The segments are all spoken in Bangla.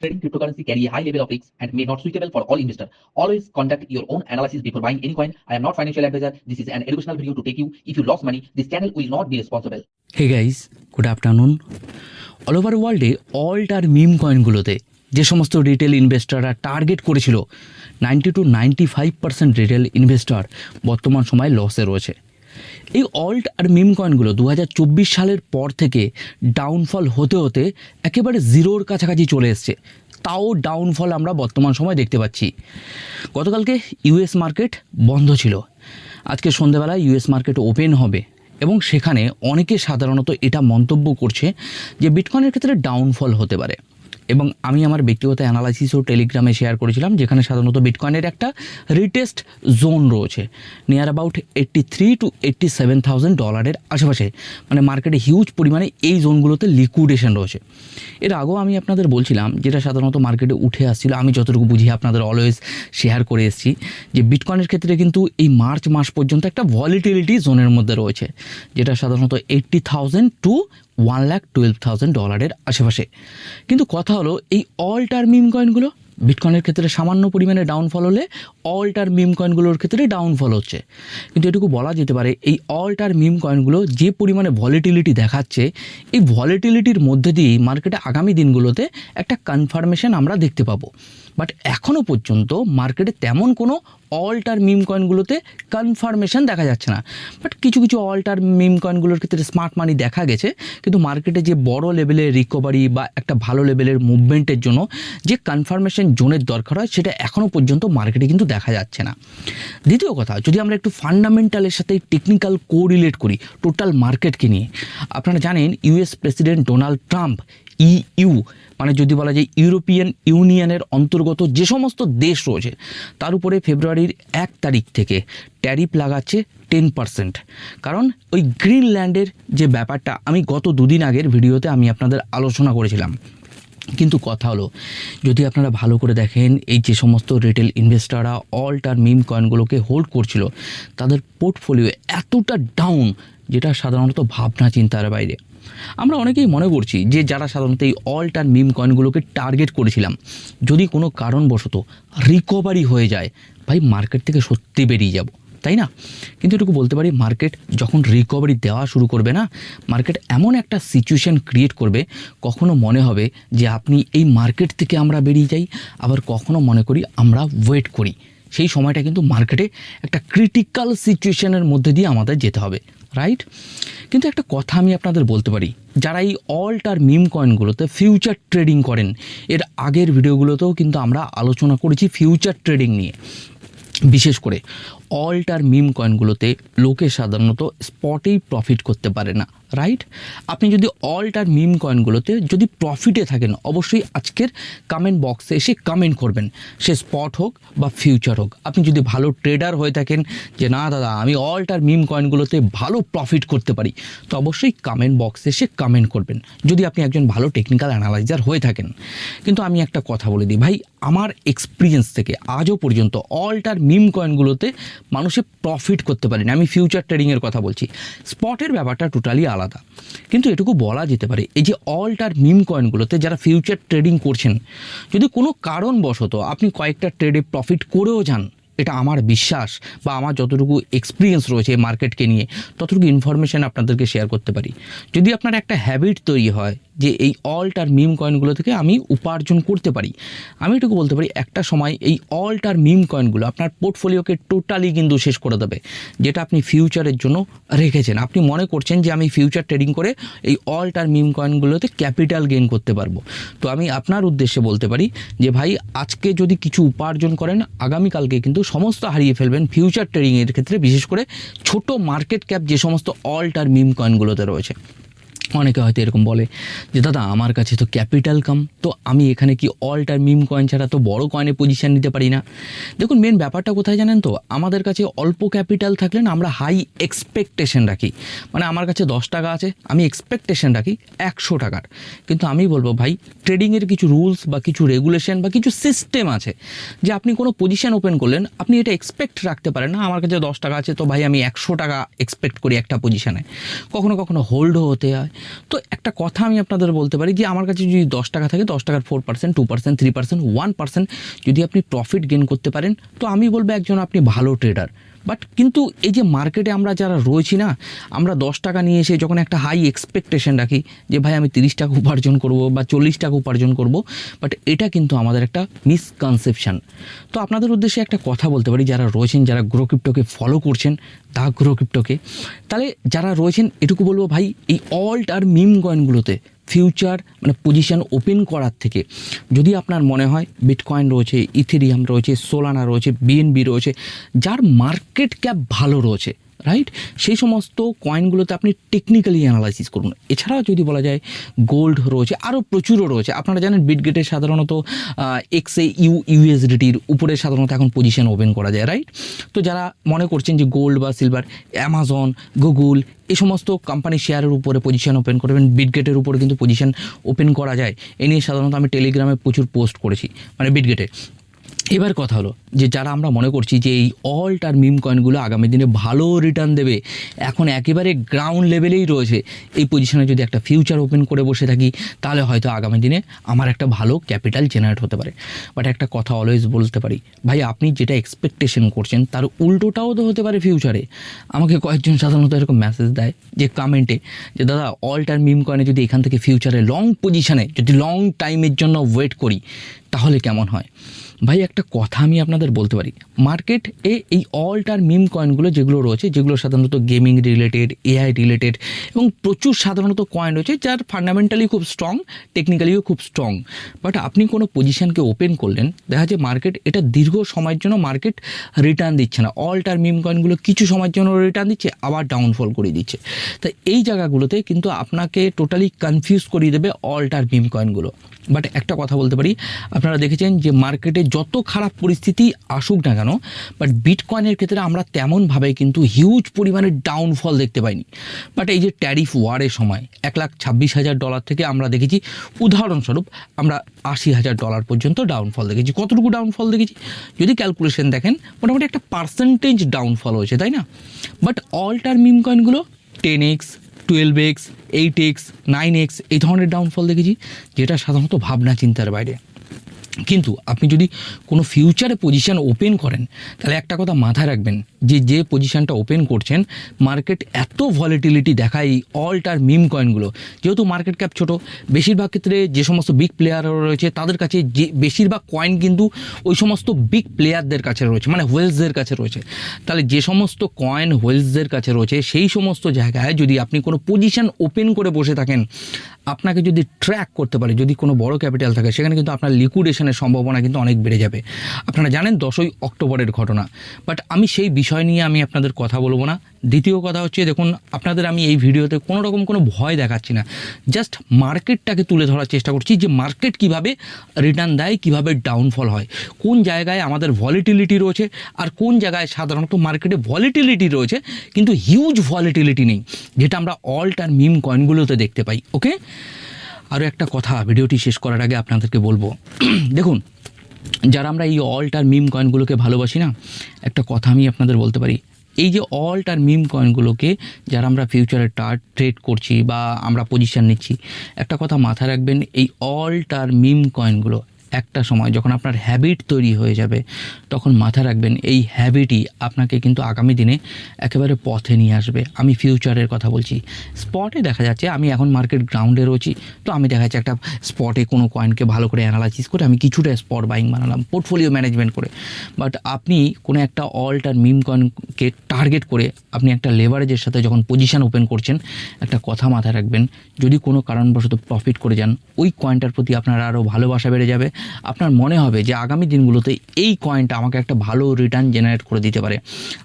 Trading cryptocurrency carry a high level of risk and may not suitable for all investors. Always conduct your own analysis before buying any coin. I am not financial advisor. This is an educational video to take you. If you lost money, this channel will not be responsible. Hey guys good afternoon all over ওয়ার্ল্ডে অল্ট আর মিম কয়েনগুলোতে যে সমস্ত রিটেল ইনভেস্টররা টার্গেট করেছিল ninety two ninety five percent retail investor বর্তমান সময় লসে রয়েছে এই অল্ট আর মিম কয়েনগুলো দু হাজার চব্বিশ সালের পর থেকে ডাউনফল হতে হতে একেবারে জিরোর কাছাকাছি চলে এসছে। তাও ডাউনফল আমরা বর্তমান সময় দেখতে পাচ্ছি। গতকালকে ইউএস মার্কেট বন্ধ ছিল। আজকে সন্ধেবেলায় ইউএস মার্কেট ওপেন হবে এবং সেখানে অনেকে সাধারণত এটা মন্তব্য করছে যে বিটকয়েনের ক্ষেত্রে ডাউনফল হতে পারে। এবং আমি আমার ব্যক্তিগত অ্যানালাইসিসও টেলিগ্রামে শেয়ার করেছিলাম, যেখানে সাধারণত বিটকয়েনের একটা রিটেস্ট জোন রয়েছে near about eighty three to eighty seven thousand ডলারের আশেপাশে। মানে মার্কেটে হিউজ পরিমাণে এই জোনগুলোতে লিকুইডেশন রয়েছে। এর আগেও আমি আপনাদের বলছিলাম, যেটা সাধারণত মার্কেটে উঠে আসছিল, আমি যতটুকু বুঝি আপনাদের অলওয়েজ শেয়ার করে এসেছি, যে বিটকয়েনের ক্ষেত্রে কিন্তু এই মার্চ মাস পর্যন্ত একটা ভলিটিলিটি জোনের মধ্যে রয়েছে, যেটা সাধারণত eighty thousand to one lakh twelve thousand ডলারের আশেপাশে। কিন্তু কথা হলো, এই অল টার মিম কয়েনগুলো বিটকয়েনের ক্ষেত্রে সামান্য পরিমাণে ডাউনফল হলে অল টার মিম কয়েনগুলোর ক্ষেত্রে ডাউনফল হচ্ছে। কিন্তু এটুকু বলা যেতে পারে, এই অল টার মিম কয়েনগুলো যে পরিমাণে ভলিটিলিটি দেখাচ্ছে, এই ভলিটিলিটির মধ্যে দিয়েই মার্কেটে আগামী দিনগুলোতে একটা কনফার্মেশন আমরা দেখতে পাবো। বাট এখনও পর্যন্ত মার্কেটে তেমন কোনো অল্টার মিম কয়েনগুলোতে কনফার্মেশন দেখা যাচ্ছে না। বাট কিছু কিছু অল্টার মিম কয়েনগুলোর ক্ষেত্রে স্মার্ট মানি দেখা গেছে। কিন্তু মার্কেটে যে বড় লেভেলের রিকভারি বা একটা ভালো লেভেলের মুভমেন্টের জন্য যে কনফার্মেশন জোনের দরকার হয়, সেটা এখনও পর্যন্ত মার্কেটে কিন্তু দেখা যাচ্ছে না। দ্বিতীয় কথা, যদি আমরা একটু ফান্ডামেন্টালের সাথে টেকনিক্যাল কোরিলেট করি টোটাল মার্কেটকে নিয়ে। আপনারা জানেন US president Donald Trump EU মানে যদি বলা যায় ইউরোপিয়ান ইউনিয়নের অন্তর্গত যে সমস্ত দেশ রয়েছে, তার উপরে ফেব্রুয়ারির এক তারিখ থেকে ট্যারিফ লাগাচ্ছে টেন পার্সেন্ট। কারণ ওই গ্রিনল্যান্ডের যে ব্যাপারটা আমি গত দুদিন আগের ভিডিওতে আমি আপনাদের আলোচনা করেছিলাম। কিন্তু কথা হলো, যদি আপনারা ভালো করে দেখেন, এই যে সমস্ত রিটেল ইনভেস্টাররা অল্ট আর মিম কয়েনগুলোকে হোল্ড করছিল, তাদের পোর্টফোলিও এতটা ডাউন, যেটা সাধারণত ভাবনা চিন্তার বাইরে। আমরা অনেকেই মনে করছি যে যারা সাধারণত এই অল্ট আর মিম কয়েনগুলোকে টার্গেট করেছিলাম, যদি কোনো কারণবশত রিকভারি হয়ে যায়, ভাই মার্কেট থেকে সত্যি বেরিয়ে যাব, তাই না? কিন্তু এটুকু বলতে পারি মার্কেট যখন রিকভারি দেওয়া শুরু করবে না মার্কেট এমন একটা সিচুয়েশন ক্রিয়েট করবে, কখনো মনে হবে যে আপনি এই মার্কেট থেকে আমরা বেরিয়ে যাই, আবার কখনো মনে করি আমরা ওয়েট করি। সেই সময়টা কিন্তু মার্কেটে একটা ক্রিটিক্যাল সিচুয়েশানের মধ্যে দিয়ে আমাদের যেতে হবে। রাইট কিন্তু একটা কথা আমি আপনাদের বলতে পারি, যারা এই অল্ট আর মিম কয়েনগুলোতে ফিউচার ট্রেডিং করেন, এর আগের ভিডিওগুলোতেও কিন্তু আমরা আলোচনা করেছি ফিউচার ট্রেডিং নিয়ে। বিশেষ করে অল্ট আর মিম কয়েনগুলোতে লোকে সাধারণত স্পটেই প্রফিট করতে পারে না রাইট আপনি যদি অল্ট আর মিম কয়েনগুলোতে যদি প্রফিটে থাকেন, অবশ্যই আজকের কমেন্ট বক্সে এসে কমেন্ট করবেন। সে স্পট হোক বা ফিউচার হোক। আপনি যদি ভালো ট্রেডার হয়ে থাকেন, যে না দাদা, আমি অল্ট আর মিম কয়েনগুলোতে ভালো প্রফিট করতে পারি, তো অবশ্যই কমেন্ট বক্সে এসে কমেন্ট করবেন। যদি আপনি একজন ভালো টেকনিক্যাল অ্যানালাইজার হয়ে থাকেন। কিন্তু আমি একটা কথা বলে দিই, ভাই, আমার এক্সপিরিয়েন্স থেকে আজও পর্যন্ত অল্ট আর মিম কয়েনগুলোতে মানুষে প্রফিট করতে পারেনি আমি ফিউচার ট্রেডিংয়ের কথা বলছি। স্পটের ব্যাপারটা টোটালি আলাদা। কিন্তু এটুকু বলা যেতে পারে, এই যে অল্ট আর মিম কয়েনগুলোতে যারা ফিউচার ট্রেডিং করছেন, যদি কোনো কারণবশত আপনি কয়েকটা ট্রেডে প্রফিট করেও যান, এটা আমার বিশ্বাস বা আমার যতটুকু এক্সপিরিয়েন্স রয়েছে মার্কেটকে নিয়ে, ততটুকু ইনফরমেশান আপনাদেরকে শেয়ার করতে পারি। যদি আপনার একটা হ্যাবিট তৈরি হয় যে এই অল্ট আর মিম কয়েনগুলো থেকে আমি উপার্জন করতে পারি। আমি এটুকু বলতে পারি, একটা সময় এই অল্ট আর মিম কয়েনগুলো আপনার পোর্টফোলিওকে টোটালি কিন্তু শেষ করে দেবে, যেটা আপনি ফিউচারের জন্য রেখেছেন। আপনি মনে করছেন যে আমি ফিউচার ট্রেডিং করে এই অল্ট আর মিম কয়েনগুলোতে ক্যাপিটাল গেইন করতে পারব। তো আমি আপনার উদ্দেশ্যে বলতে পারি যে ভাই, আজকে যদি কিছু উপার্জন করেন, আগামীকালকে কিন্তু সমস্ত হারিয়ে ফেলবেন ফিউচার ট্রেডিংয়ের ক্ষেত্রে, বিশেষ করে ছোট মার্কেট ক্যাপ যে সমস্ত অল্ট আর মিম কয়েনগুলোতে রয়েছে। অনেকে হয়তো এরকম বলে যে, দাদা, আমার কাছে তো ক্যাপিটাল কাম, তো আমি এখানে কি অল্ট আর মিম কয়েন ছাড়া তো বড় কয়েনে পজিশান নিতে পারি না? দেখুন মেন ব্যাপারটা কোথায় জানেন তো? আমাদের কাছে অল্প ক্যাপিটাল থাকলে না আমরা হাই এক্সপেকটেশন রাখি। মানে আমার কাছে দশ টাকা আছে, আমি এক্সপেকটেশন রাখি একশো টাকার। কিন্তু আমি বলব, ভাই ট্রেডিংয়ের কিছু রুলস বা কিছু রেগুলেশন বা কিছু সিস্টেম আছে, যে আপনি কোনো পজিশন ওপেন করলেন, আপনি এটা এক্সপেক্ট রাখতে পারেন না, আমার কাছে দশ টাকা আছে, তো ভাই, আমি একশো টাকা এক্সপেক্ট করি একটা পজিশানে কখনো কখনো হোল্ডও হতে হয় তো একটা কথা আমি আপনাদের বলতে পারি যে আমার কাছে যদি দশ টাকা থাকে, দশ টাকার four percent two percent three percent one percent যদি আপনি প্রফিট গেন করতে পারেন, তো আমি বলব একজন আপনি ভালো ট্রেডার বাট কিন্তু এই যে মার্কেটে আমরা যারা রয়েছি না, আমরা দশ টাকা নিয়ে এসে যখন একটা হাই এক্সপেকটেশন রাখি যে ভাই আমি তিরিশ টাকা উপার্জন করব বা চল্লিশ টাকা উপার্জন করব বাট এটা কিন্তু আমাদের একটা মিসকনসেপশন তো আপনাদের উদ্দেশ্যে একটা কথা বলতে পারি, যারা রয়েছেন, যারা গ্রো ফলো করছেন, দা গ্রো তাহলে যারা রয়েছেন, এটুকু বলব ভাই, এই অল্ট আর মিম কয়েনগুলোতে ফিউচার মানে পজিশন ওপেন করার থেকে, যদি আপনার মনে হয় বিটকয়েন রয়েছে ইথেরিয়াম রয়েছে সোলানা রয়েছে বিএনবি রয়েছে, যার মার্কেট ক্যাপ ভালো রয়েছে রাইট সেই সমস্ত কয়েনগুলোতে আপনি টেকনিক্যালি অ্যানালাইসিস করুন। এছাড়াও যদি বলা যায় গোল্ড রয়েছে, আরও প্রচুরও রয়েছে। আপনারা জানেন বিটগেটে সাধারণত এক্সএ ইউ ইউএসডিটির উপরে সাধারণত এখন পজিশন ওপেন করা যায় রাইট তো যারা মনে করছেন যে গোল্ড বা সিলভার অ্যামাজন গুগল এই সমস্ত কোম্পানি শেয়ারের উপরে পজিশন ওপেন করবেন বিটগেটের উপরে কিন্তু পজিশন ওপেন করা যায়। এ নিয়ে সাধারণত আমি টেলিগ্রামে প্রচুর পোস্ট করেছি মানে বিটগেটে এবার কথা হলো যে যারা আমরা মনে করছি যে এই অল্ট আর মিম কয়েনগুলো আগামী দিনে ভালো রিটার্ন দেবে, এখন একেবারে গ্রাউন্ড লেভেলেই রয়েছে, এই পজিশনে যদি একটা ফিউচার ওপেন করে বসে থাকি, তাহলে হয়তো আগামী দিনে আমার একটা ভালো ক্যাপিটাল জেনারেট হতে পারে। বাট একটা কথা অলওয়েজ বলতে পারি, ভাই আপনি যেটা এক্সপেকটেশন করছেন, তার উল্টোটাও তো হতে পারে ফিউচারে আমাকে কয়েকজন সাধারণত এরকম মেসেজ দেয় যে কমেন্টে যে, দাদা অল্ট আর মিম কয়েনে যদি এখান থেকে ফিউচারে লং পজিশনে যদি লং টাইমের জন্য ওয়েট করি, তাহলে কেমন হয়? ভাই, একটা কথা আমি আপনাদের বলতে পারি। মার্কেট এ এই অল্ট আর মিম কয়েনগুলো যেগুলো রয়েছে, যেগুলো সাধারণত গেমিং রিলেটেড এআই রিলেটেড এবং প্রচুর সাধারণত কয়েন রয়েছে, যার ফান্ডামেন্টালি খুব স্ট্রং টেকনিক্যালিও খুব স্ট্রং বাট আপনি কোনো পজিশনকে ওপেন করলেন, দেখা যায় মার্কেট এটা দীর্ঘ সময়ের জন্য মার্কেট রিটার্ন দিচ্ছে না। অল্ট আর মিম কয়েনগুলো কিছু সময়ের জন্য রিটার্ন দিচ্ছে, আবার ডাউনফল করে দিচ্ছে। তা এই জায়গাগুলোতে কিন্তু আপনাকে টোটালি কনফিউজ করিয়ে দেবে অল্ট আর মিম কয়েনগুলো বাট একটা কথা বলতে পারি। আপনারা দেখেছেন যে মার্কেটে যত খারাপ পরিস্থিতি আসুক না কেন বাট বিটকয়েনের ক্ষেত্রে আমরা তেমনভাবে কিন্তু হিউজ পরিমাণে ডাউনফল দেখতে পাইনি। বাট এই যে ট্যারিফ ওয়ারের সময়, এক লাখ ছাব্বিশ হাজার ডলার থেকে আমরা দেখেছি, উদাহরণস্বরূপ আমরা আশি হাজার ডলার পর্যন্ত ডাউনফল দেখেছি। কতটুকু ডাউনফল দেখেছি? যদি ক্যালকুলেশন দেখেন, মোটামুটি একটা পার্সেন্টেজ ডাউনফল হয়েছে, তাই না? বাট অল্টার মিম কয়েনগুলো ten X twelve X eight X nine X এই ধরনের ডাউনফল দেখেছি, যেটা সাধারণত ভাবনা চিন্তার বাইরে। কিন্তু আপনি যদি কোনো ফিউচারে পজিশন ওপেন করেন, তাহলে একটা কথা মাথায় রাখবেন যে যে পজিশনটা ওপেন করছেন মার্কেট এত ভলিটিলিটি দেখায় এই অল্ট আর মিম কয়েনগুলো যেহেতু মার্কেট ক্যাপ ছোট, বেশিরভাগ ক্ষেত্রে যে সমস্ত বিগ প্লেয়ার রয়েছে, তাদের কাছে যে, বেশিরভাগ কয়েন কিন্তু ওই সমস্ত বিগ প্লেয়ারদের কাছে রয়েছে মানে হোয়েলসদের কাছে রয়েছে। তাহলে যে সমস্ত কয়েন হোয়েলসদের কাছে রয়েছে, সেই সমস্ত জায়গায় যদি আপনি কোনো পজিশন ওপেন করে বসে থাকেন আপনাকে যদি ট্র্যাক করতে পারে, যদি কোনো বড় ক্যাপিটাল থাকে, সেখানে কিন্তু আপনার লিকুইডেশনের সম্ভাবনা কিন্তু অনেক বেড়ে যাবে। আপনারা জানেন দশই অক্টোবরের ঘটনা। বাট আমি সেই বিষয় নিয়ে আমি আপনাদের কথা বলব না। দ্বিতীয় কথা হচ্ছে, দেখুন, আপনাদের আমি এই ভিডিওতে কোনো রকম কোনো ভয় দেখাচ্ছি না। জাস্ট মার্কেটটাকে তুলে ধরার চেষ্টা করছি যে মার্কেট কীভাবে রিটার্ন দেয়, কীভাবে ডাউনফল হয়। কোন জায়গায় আমাদের ভলিটিলিটি রয়েছে আর কোন জায়গায় সাধারণত মার্কেটে ভলিটিলিটি রয়েছে, কিন্তু হিউজ ভলিটিলিটি নেই, যেটা আমরা অল্ট আর মিম কয়েনগুলোতে দেখতে পাই ওকে আরও একটা কথা, ভিডিওটি শেষ করার আগে আপনাদেরকে বলব। দেখুন, যারা আমরা এই অল্ট আর মিম কয়েনগুলোকে ভালোবাসি না, একটা কথা আমি আপনাদের বলতে পারি এই যে অল্ট আর মিম কয়েনগুলোকে যারা আমরা ফিউচারে ট্রেড করছি বা আমরা পজিশন নিচ্ছি, একটা কথা মাথায় রাখবেন, এই অল্ট আর মিম কয়েনগুলো একটা সময় যখন আপনার হ্যাবিট তৈরি হয়ে যাবে, তখন মাথায় রাখবেন এই হ্যাবিটই আপনাকে কিন্তু আগামী দিনে একেবারে পথে নিয়ে আসবে। আমি ফিউচারের কথা বলছি। স্পটে দেখা যাচ্ছে, আমি এখন মার্কেট গ্রাউন্ডে রয়েছি, তো আমি দেখা যাচ্ছে একটা স্পটে কোনো কয়েনকে ভালো করে অ্যানালাইসিস করে আমি কিছুটা স্পট বাইং বানালাম পোর্টফোলিও ম্যানেজমেন্ট করে। বাট আপনি কোনো একটা অল্ট আর মিম কয়েনকে টার্গেট করে আপনি একটা লেভারেজের সাথে যখন পজিশন ওপেন করছেন, একটা কথা মাথায় রাখবেন, যদি কোনো কারণবশত প্রফিট করে যান, ওই কয়েনটার প্রতি আপনার আরও ভালোবাসা বেড়ে যাবে আপনার মনে হবে যে আগামী দিনগুলোতে এই কয়েনটা আমাকে একটা ভালো রিটার্ন জেনারেট করে দিতে পারে।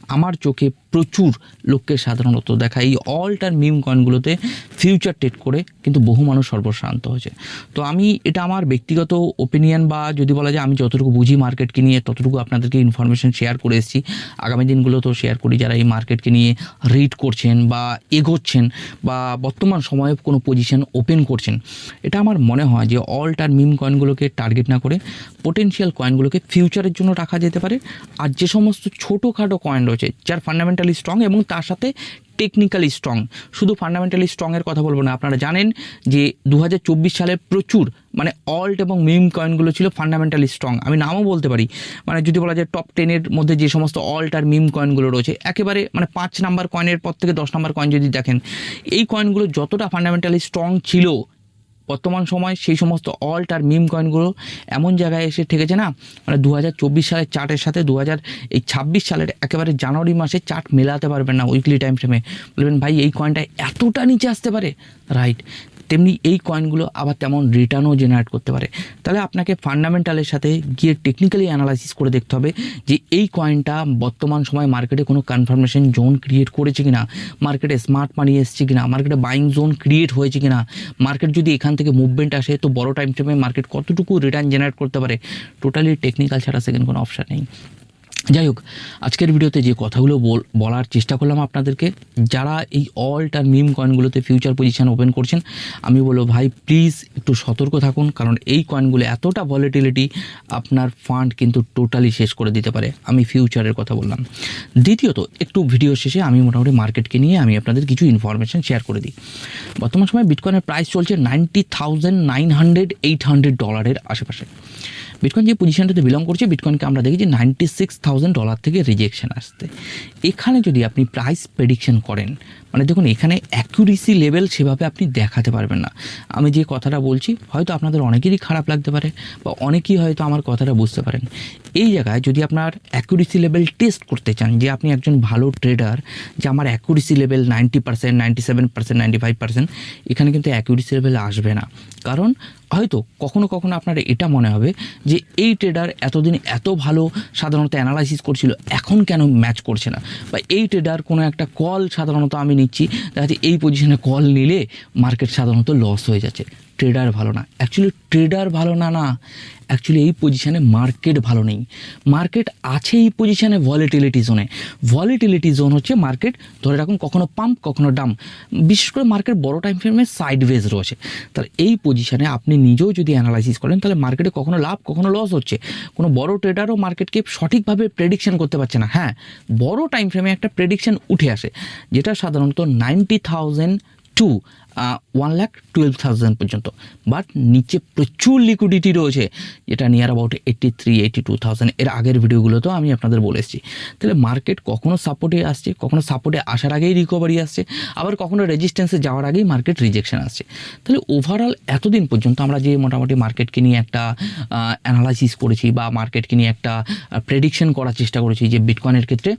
আমার চোখে প্রচুর লোককে সাধারণত দেখা এই অল্ট আর মিম কয়েনগুলোতে ফিউচার ট্রেড করে কিন্তু বহু মানুষ সর্বশ্রান্ত হয়েছে। তো আমি এটা আমার ব্যক্তিগত ওপিনিয়ন বা যদি বলা যায় আমি যতটুকু বুঝি মার্কেটকে নিয়ে, ততটুকু আপনাদেরকে ইনফরমেশন শেয়ার করে এসেছি। আগামী দিনগুলোতেও শেয়ার করি যারা এই মার্কেটকে নিয়ে রিড করছেন বা এগোচ্ছেন বা বর্তমান সময়ে কোনো পজিশন ওপেন করছেন, এটা আমার মনে হয় যে অল্ট আর মিম কয়েনগুলোকে টার্গেট না করে পোটেনশিয়াল কয়েনগুলোকে ফিউচারের জন্য রাখা যেতে পারে। আর যে সমস্ত ছোটোখাটো কয়েন রয়েছে, যার ফান্ডামেন্টাল ফান্ডামেন্টালি স্ট্রং এবং তার সাথে টেকনিক্যালি স্ট্রং শুধু ফান্ডামেন্টালি স্ট্রংয়ের কথা বলব না, আপনারা জানেন যে দু হাজার চব্বিশ সালে প্রচুর মানে অল্ট এবং মিম কয়েনগুলো ছিল ফান্ডামেন্টালি স্ট্রং আমি নামও বলতে পারি মানে যদি বলা যায় টপ টেনের মধ্যে যে সমস্ত অল্ট আর মিম কয়েনগুলো রয়েছে, একেবারে মানে পাঁচ নাম্বার কয়েনের পর থেকে দশ নাম্বার কয়েন যদি দেখেন, এই কয়েনগুলো যতটা ফান্ডামেন্টালি স্ট্রং ছিল বর্তমান সময় সেই সমস্ত অল্ট আর মিম কয়েনগুলো এমন জায়গায় এসে ঠেকেছে না? মানে দু হাজার চব্বিশ সালের চার্টের সাথে দু হাজার এই ছাব্বিশ সালের একেবারে জানুয়ারি মাসে চার্ট মেলাতে পারবেন না উইকলি টাইম ফ্রেমে বলবেন, ভাই, এই কয়েনটা এতটা নিচে আসতে পারে? রাইট তেমনি এই কয়েনগুলো আবার তেমন রিটার্নও জেনারেট করতে পারে। তাহলে আপনাকে ফান্ডামেন্টালের সাথে গিয়ে টেকনিক্যালি অ্যানালাইসিস করে দেখতে হবে যে এই কয়েনটা বর্তমান সময় মার্কেটে কোনো কনফার্মেশন জোন ক্রিয়েট করেছে কিনা? মার্কেটে স্মার্ট মানি এসছে কিনা? মার্কেটে বাইং জোন ক্রিয়েট হয়েছে কিনা? মার্কেট যদি এখান থেকে মুভমেন্ট আসে, তো বড় টাইম ফ্রেমে মার্কেট কতটুকু রিটার্ন জেনারেট করতে পারে টোটালি টেকনিক্যাল ছাড়া সেকেন্ড কোনো অপশান নেই। যাই হোক, আজকের ভিডিওতে যে কথাগুলো বল- বলার চেষ্টা করলাম আপনাদেরকে, যারা এই অল্ট আর মিম কয়েনগুলোতে ফিউচার পজিশান ওপেন করছেন, আমি বলব ভাই প্লিজ একটু সতর্ক থাকুন, কারণ এই কয়েনগুলো এতটা ভলিটিলিটি আপনার ফান্ড কিন্তু টোটালি শেষ করে দিতে পারে। আমি ফিউচারের কথা বললাম। দ্বিতীয়ত, একটু ভিডিও শেষে আমি মোটামুটি মার্কেটকে নিয়ে আমি আপনাদের কিছু ইনফরমেশন শেয়ার করে দিই। বর্তমান সময় বিটকয়েনের প্রাইস চলছে ninety thousand nine hundred eight hundred ডলারের আশেপাশে। বিটকয়েন যে পজিশনটাতে বিলং করছে বিটকয়েনকে আমরা দেখি যে নাইনটি সিক্স থাউজেন্ড ডলার থেকে রিজেকশন আসতে এখানে যদি আপনি প্রাইস প্রেডিকশন করেন মানে দেখুন এখানে অ্যাকুরেসি লেভেল সেভাবে আপনি দেখাতে পারবেন না। আমি যে কথাটা বলছি, হয়তো আপনাদের অনেকেরই খারাপ লাগতে পারে বা অনেকেই হয়তো আমার কথাটা বুঝতে পারেন। এই জায়গায় যদি আপনার অ্যাকুরেসি লেভেল টেস্ট করতে চান, যে আপনি একজন ভালো ট্রেডার যে আমার accuracy level ninety percent ninety seven percent ninety five percent এখানে কিন্তু অ্যাকুরেসি লেভেল আসবে না। কারণ হয়তো কখনো কখনো আপনার এটা মনে হবে যে এই ট্রেডার এতদিন এত ভালো সাধারণত অ্যানালাইসিস করছিল, এখন কেন ম্যাচ করছে না? বা এই ট্রেডার কোনো একটা কল সাধারণত আমি নিচ্ছি দেখা এই পজিশনে কল নিলে মার্কেট সাধারণত লস হয়ে যাচ্ছে। ট্রেডার ভালো না। অ্যাকচুয়ালি ট্রেডার ভালো না না। অ্যাকচুয়ালি এই পজিশানে মার্কেট ভালো নেই। মার্কেট আছে এই পজিশনে ভলিটিলিটি জোনে ভলিটিলিটি জোন হচ্ছে মার্কেট ধরে রাখুন, কখনো পাম্প কখনো ডাম বিশেষ করে মার্কেট বড় টাইম ফ্রেমে সাইডওয়েজ রয়েছে। তাহলে এই পজিশানে আপনি নিজেও যদি অ্যানালাইসিস করেন, তাহলে মার্কেটে কখনো লাভ, কখনো লস হচ্ছে। কোনো বড় ট্রেডারও মার্কেটকে সঠিকভাবে প্রেডিকশন করতে পারছে না। হ্যাঁ বড় টাইম ফ্রেমে একটা প্রেডিকশন উঠে আসে, যেটা সাধারণত ninety thousand to one lakh twelve thousand পর্যন্ত। বাট নিচে প্রচুর লিকুইডিটি রয়েছে, যেটা near about eighty three eighty two thousand এর আগের ভিডিওগুলোতেও আমি আপনাদের বলে এসেছি। তাহলে মার্কেট কখনও সাপোর্টে আসছে কখনও সাপোর্টে আসার আগেই রিকভারি আসছে, আবার কখনো রেজিস্ট্যান্সে যাওয়ার আগেই মার্কেট রিজেকশন আসছে। তাহলে ওভারঅল এতদিন পর্যন্ত আমরা যে মোটামুটি মার্কেটকে নিয়ে একটা অ্যানালাইসিস করেছি বা মার্কেটকে নিয়ে একটা প্রেডিকশন করার চেষ্টা করেছি যে বিটকয়েনের ক্ষেত্রে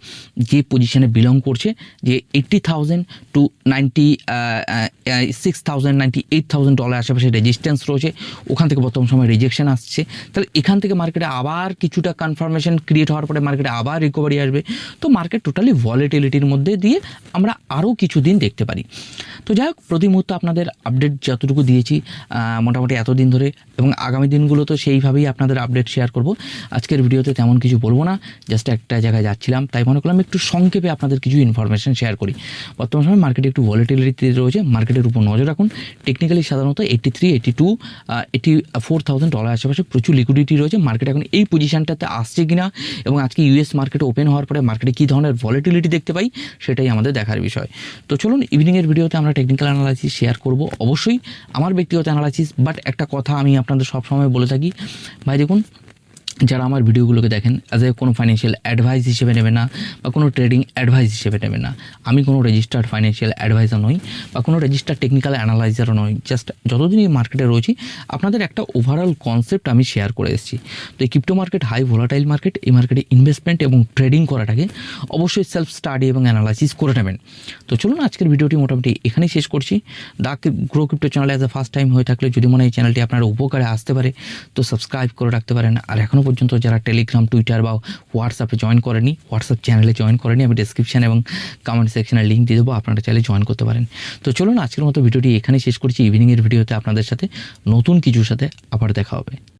যে পজিশনে বিলং করছে, যে eighty thousand to ninety six thousand ninety eight thousand dollar আশেপাশে রেজিস্ট্যান্স রয়েছে। ওখান থেকে বর্তমান সময় রিজেকশন আসছে। তাহলে এখান থেকে মার্কেটে আবার কিছুটা কনফার্মেশন ক্রিয়েট হওয়ার পরে মার্কেটে আবার রিকভারি আসবে। তো মার্কেট টোটালি ভলেটিলিটির মধ্যে দিয়ে আমরা আরও কিছুদিন দেখতে পারি। তো যাই হোক, প্রতি মুহূর্তে আপনাদের আপডেট যতটুকু দিয়েছি মোটামুটি এতদিন ধরে এবং আগামী দিনগুলো তো সেইভাবেই আপনাদের আপডেট শেয়ার করব। আজকের ভিডিওতে তেমন কিছু বলব না জাস্ট একটা জায়গায় যাচ্ছিলাম, তাই মনে করলাম একটু সংক্ষেপে আপনাদের কিছু ইনফরমেশন শেয়ার করি। বর্তমান সময় মার্কেটে একটু ভলিটিলিটি রয়েছে মার্কেটের উপর নজর রাখুন। টেকনিক্যালি সাধারণত eighty three eighty two eighty four thousand dollar আশেপাশে প্রচুর লিকুইডিটি রয়েছে। মার্কেট এখন এই পজিশানটাতে আসছে কিনা এবং আজকে ইউএস মার্কেটে ওপেন হওয়ার পরে মার্কেটে কী ধরনের ভলিটিলিটি দেখতে পাই, সেটাই আমাদের দেখার বিষয়। তো চলুন ইভিনিংয়ের ভিডিওতে আমরা টেকনিক্যাল অ্যানালাইসিস শেয়ার করব। অবশ্যই আমার ব্যক্তিগত অ্যানালাইসিস বাট একটা কথা আমি আপনাদের সবসময় বলে থাকি। ভাই, দেখুন যারা আমার ভিডিওগুলোকে দেখেন অ্যাজ এ কোনো ফাইন্যান্সিয়াল অ্যাডভাইস হিসেবে নেবে না বা কোনো ট্রেডিং অ্যাডভাইস হিসেবে নেবে না। আমি কোনো রেজিস্টার্ড ফাইন্যান্সিয়াল অ্যাডভাইজার নই বা কোনো রেজিস্টার্ড টেকনিক্যাল অ্যানালাইজারও নই। জাস্ট যতদিন এই মার্কেটে রয়েছি, আপনাদের একটা ওভারঅল কনসেপ্ট আমি শেয়ার করে এসেছি। তো এই crypto market high volatile market এই মার্কেটে ইনভেস্টমেন্ট এবং ট্রেডিং করাটাকে অবশ্যই সেলফ স্টাডি এবং অ্যানালাইসিস করে নেবেন। তো চলুন আজকের ভিডিওটি মোটামুটি এখানেই শেষ করছি। দা গ্রো ক্রিপ্টো চ্যানেলে অ্যাজ এ ফার্স্ট টাইম হয়ে থাকলে যদি মনে হয় চ্যানেলটি আপনার উপকারে আসতে পারে, তো সাবস্ক্রাইব করে রাখতে পারেন। আর এখনও পর্যন্ত যারা টেলিগ্রাম টুইটার বা হোয়াটসঅ্যাপে জয়েন করেনি হোয়াটসঅ্যাপ চ্যানেলে জয়েন করেনি, আমি ডিসক্রিপশান এবং কমেন্ট সেকশানে লিঙ্ক দিয়ে দেবো, আপনারা চাইলে জয়েন করতে পারেন। তো চলুন, আজকের মতো ভিডিওটি এখানেই শেষ করছি। ইভিনিংয়ের ভিডিওতে আপনাদের সাথে নতুন কিছুর সাথে আবার দেখা হবে।